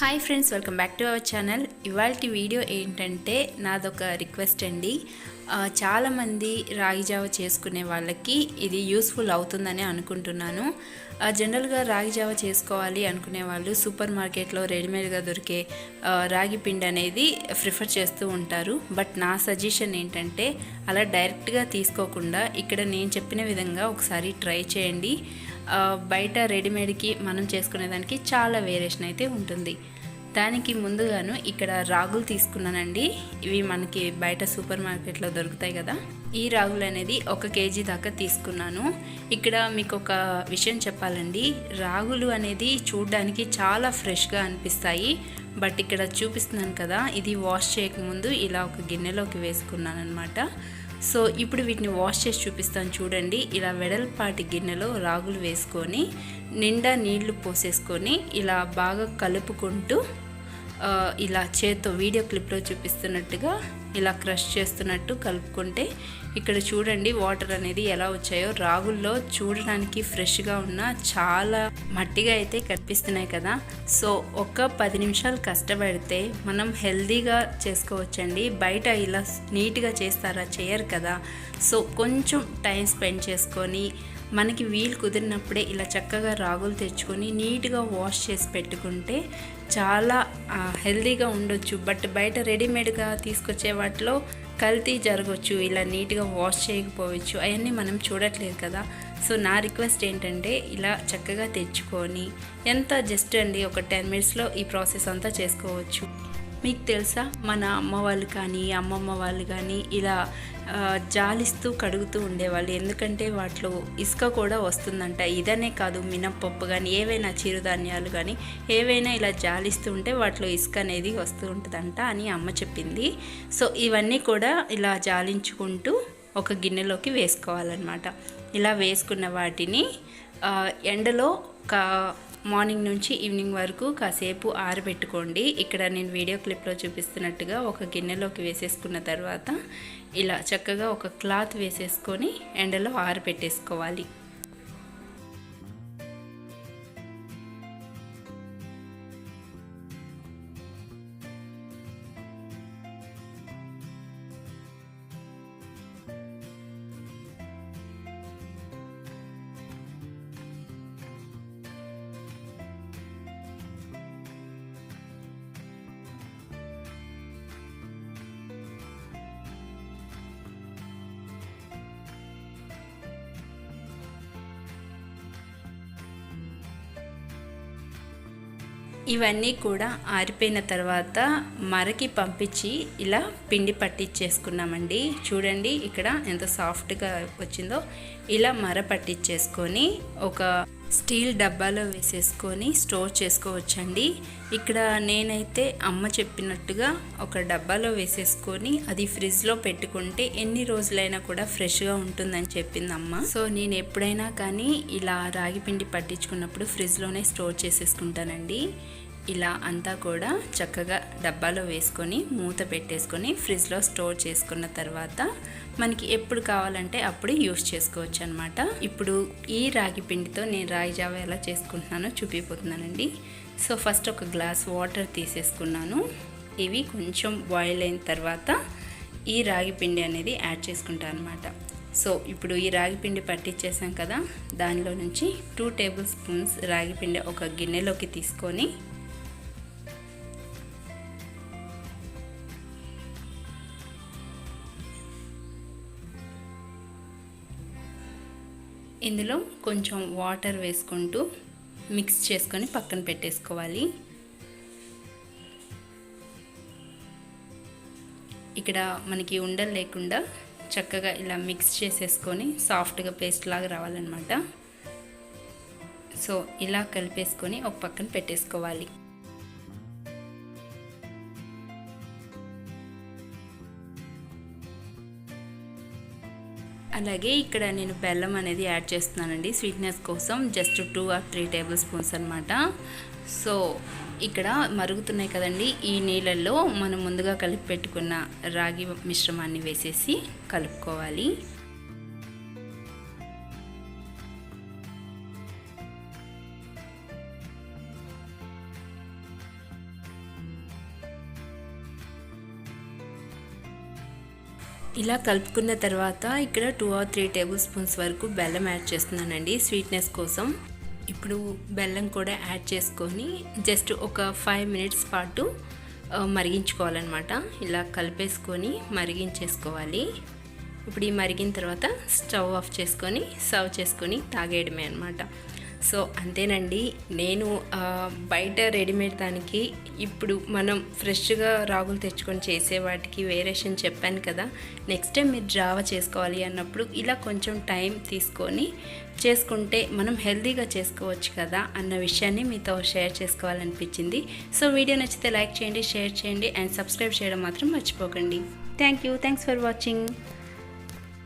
Hi friends welcome back to our channel ఇవాళ video ఏంటంటే నాదొక రిక్వెస్ట్ అండి. చాలామంది రాగి జావ చేసుకునే వాళ్ళకి ఇది యూస్ఫుల్ అవుతుందని అనుకుంటున్నాను. జనరల్గా రాగి జావ చేసుకోవాలి అనుకునే వాళ్ళు సూపర్ మార్కెట్లో రెడీమేడ్గా దొరికే రాగి పిండి అనేది ప్రిఫర్ చేస్తూ ఉంటారు. బట్ నా సజెషన్ ఏంటంటే అలా డైరెక్ట్గా తీసుకోకుండా ఇక్కడ నేను చెప్పిన విధంగా ఒకసారి ట్రై చేయండి. బయట రెడీమేడ్కి మనం చేసుకునేదానికి చాలా వేరియేషన్ అయితే ఉంటుంది. దానికి ముందుగాను ఇక్కడ రాగులు తీసుకున్నానండి. ఇవి మనకి బయట సూపర్ మార్కెట్లో దొరుకుతాయి కదా. ఈ రాగులు అనేది ఒక కేజీ దాకా తీసుకున్నాను. ఇక్కడ మీకు ఒక విషయం చెప్పాలండి. రాగులు అనేది చూడడానికి చాలా ఫ్రెష్గా అనిపిస్తాయి. బట్ ఇక్కడ చూపిస్తున్నాను కదా ఇది వాష్ చేయకముందు ఇలా ఒక గిన్నెలోకి వేసుకున్నాను అనమాట సో ఇప్పుడు వీటిని వాష్ చేసి చూపిస్తాను చూడండి. ఇలా వెడల్పాటి గిన్నెలో రాగులు వేసుకొని నిండా నీళ్ళు పోసేసుకొని ఇలా బాగా కలుపుకుంటూ ఇలా చేత్తో వీడియో క్లిప్లో చూపిస్తున్నట్టుగా ఇలా క్రష్ చేస్తున్నట్టు కలుపుకుంటే ఇక్కడ చూడండి వాటర్ అనేది ఎలా వచ్చాయో. రాగుల్లో చూడడానికి ఫ్రెష్గా ఉన్న చాలా మట్టిగా అయితే కనిపిస్తున్నాయి కదా. సో ఒక పది నిమిషాలు కష్టపడితే మనం హెల్దీగా చేసుకోవచ్చండి. బయట ఇలా నీట్గా చేస్తారా చేయరు కదా. సో కొంచెం టైం స్పెండ్ చేసుకొని మనకి వీలు కుదిరినప్పుడే ఇలా చక్కగా రాగులు తెచ్చుకొని నీట్గా వాష్ చేసి పెట్టుకుంటే చాలా హెల్దీగా హెల్తీగా ఉండొచ్చు. బట్ బయట రెడీమేడ్గా తీసుకొచ్చే వాటిలో కల్తీ జరగవచ్చు ఇలా నీట్గా వాష్ చేయకపోవచ్చు. అవన్నీ మనం చూడట్లేదు కదా. సో నా రిక్వెస్ట్ ఏంటంటే ఇలా చక్కగా తెచ్చుకొని ఎంత జస్ట్ అండి ఒక టెన్ మినిట్స్లో ఈ ప్రాసెస్ అంతా చేసుకోవచ్చు. మీకు తెలుసా? మన అమ్మ వాళ్ళు కానీ అమ్మమ్మ వాళ్ళు కానీ ఇలా జాలిస్తూ కడుగుతూ ఉండేవాళ్ళు. ఎందుకంటే వాటిలో ఇసుక కూడా వస్తుందంట. ఇదనే కాదు మినప్పప్పు కానీ ఏవైనా చిరుధాన్యాలు కానీ ఏవైనా ఇలా జాలిస్తూ ఉంటే వాటిలో ఇసుక అనేది వస్తూ ఉంటుందంట అని అమ్మ చెప్పింది. సో ఇవన్నీ కూడా ఇలా జాలించుకుంటూ ఒక గిన్నెలోకి వేసుకోవాలన్నమాట. ఇలా వేసుకున్న వాటిని ఎండలో ఒక మార్నింగ్ నుంచి ఈవినింగ్ వరకు కాసేపు ఆరబెట్టుకోండి. ఇక్కడ నేను వీడియో క్లిప్లో చూపిస్తున్నట్టుగా ఒక గిన్నెలోకి వేసేసుకున్న తర్వాత ఇలా చక్కగా ఒక క్లాత్ వేసేసుకొని ఎండలో ఆరబెట్టేసుకోవాలి ఇవన్నీ కూడా ఆరిపోయిన తర్వాత మరకి పంపించి ఇలా పిండి పట్టించేసుకున్నామండి చూడండి ఇక్కడ ఎంత సాఫ్ట్గా వచ్చిందో. ఇలా మర పట్టించేసుకొని ఒక స్టీల్ డబ్బాలో వేసేసుకొని స్టోర్ చేసుకోవచ్చండి. ఇక్కడ నేనైతే అమ్మ చెప్పినట్టుగా ఒక డబ్బాలో వేసేసుకొని అది ఫ్రిడ్జ్లో పెట్టుకుంటే ఎన్ని రోజులైనా కూడా ఫ్రెష్గా ఉంటుందని చెప్పింది అమ్మ సో నేను ఎప్పుడైనా కానీ ఇలా రాగి పిండి పట్టించుకున్నప్పుడు ఫ్రిడ్జ్లోనే స్టోర్ చేసేసుకుంటానండి. ఇలా అంతా కూడా చక్కగా డబ్బాలో వేసుకొని మూత పెట్టేసుకొని ఫ్రిడ్జ్లో స్టోర్ చేసుకున్న తర్వాత మనకి ఎప్పుడు కావాలంటే అప్పుడు యూస్ చేసుకోవచ్చు అనమాట ఇప్పుడు ఈ రాగి పిండితో నేను రాగి జావ ఎలా చేసుకుంటున్నానో చూపిపోతున్నానండి. సో ఫస్ట్ ఒక గ్లాస్ వాటర్ తీసేసుకున్నాను. ఇవి కొంచెం బాయిల్ అయిన తర్వాత ఈ రాగి పిండి అనేది యాడ్ చేసుకుంటాను అనమాట సో ఇప్పుడు ఈ రాగి పిండి పట్టించేసాం కదా దానిలో నుంచి టూ టేబుల్ స్పూన్స్ రాగి పిండి ఒక గిన్నెలోకి తీసుకొని ఇందులో కొంచెం వాటర్ వేసుకుంటూ మిక్స్ చేసుకొని పక్కన పెట్టేసుకోవాలి. ఇక్కడ మనకి ఉండలు లేకుండా చక్కగా ఇలా మిక్స్ చేసేసుకొని సాఫ్ట్గా పేస్ట్ లాగా రావాలన్నమాట. సో ఇలా కలిపేసుకొని ఒక పక్కన పెట్టేసుకోవాలి. అలాగే ఇక్కడ నేను బెల్లం అనేది యాడ్ చేస్తున్నానండి స్వీట్నెస్ కోసం. Just two or three tablespoons అనమాట సో ఇక్కడ మరుగుతున్నాయి కదండి ఈ నీళ్ళల్లో మనం ముందుగా కలిపి పెట్టుకున్న రాగి మిశ్రమాన్ని వేసేసి కలుపుకోవాలి. ఇలా కలుపుకున్న తర్వాత ఇక్కడ two or three tablespoons వరకు బెల్లం యాడ్ చేస్తున్నానండి స్వీట్నెస్ కోసం. ఇప్పుడు బెల్లం కూడా యాడ్ చేసుకొని జస్ట్ ఒక ఫైవ్ మినిట్స్ పాటు మరిగించుకోవాలన్నమాట. ఇలా కలిపేసుకొని మరిగించేసుకోవాలి. ఇప్పుడు ఈ మరిగిన తర్వాత స్టవ్ ఆఫ్ చేసుకొని సర్వ్ చేసుకొని తాగేయడమే అనమాట సో అంతేనండి. నేను బయట రెడీమేడ్ దానికి ఇప్పుడు మనం ఫ్రెష్గా రాగులు తెచ్చుకొని చేసే వాటికి వేరియేషన్ చెప్పాను కదా. నెక్స్ట్ టైం మీరు జావా చేసుకోవాలి అన్నప్పుడు ఇలా కొంచెం టైం తీసుకొని చేసుకుంటే మనం హెల్తీగా చేసుకోవచ్చు కదా అన్న విషయాన్ని మీతో షేర్ చేసుకోవాలనిపించింది. సో వీడియో నచ్చితే లైక్ చేయండి షేర్ చేయండి అండ్ సబ్స్క్రైబ్ చేయడం మాత్రం మర్చిపోకండి. Thank you. Thanks for watching.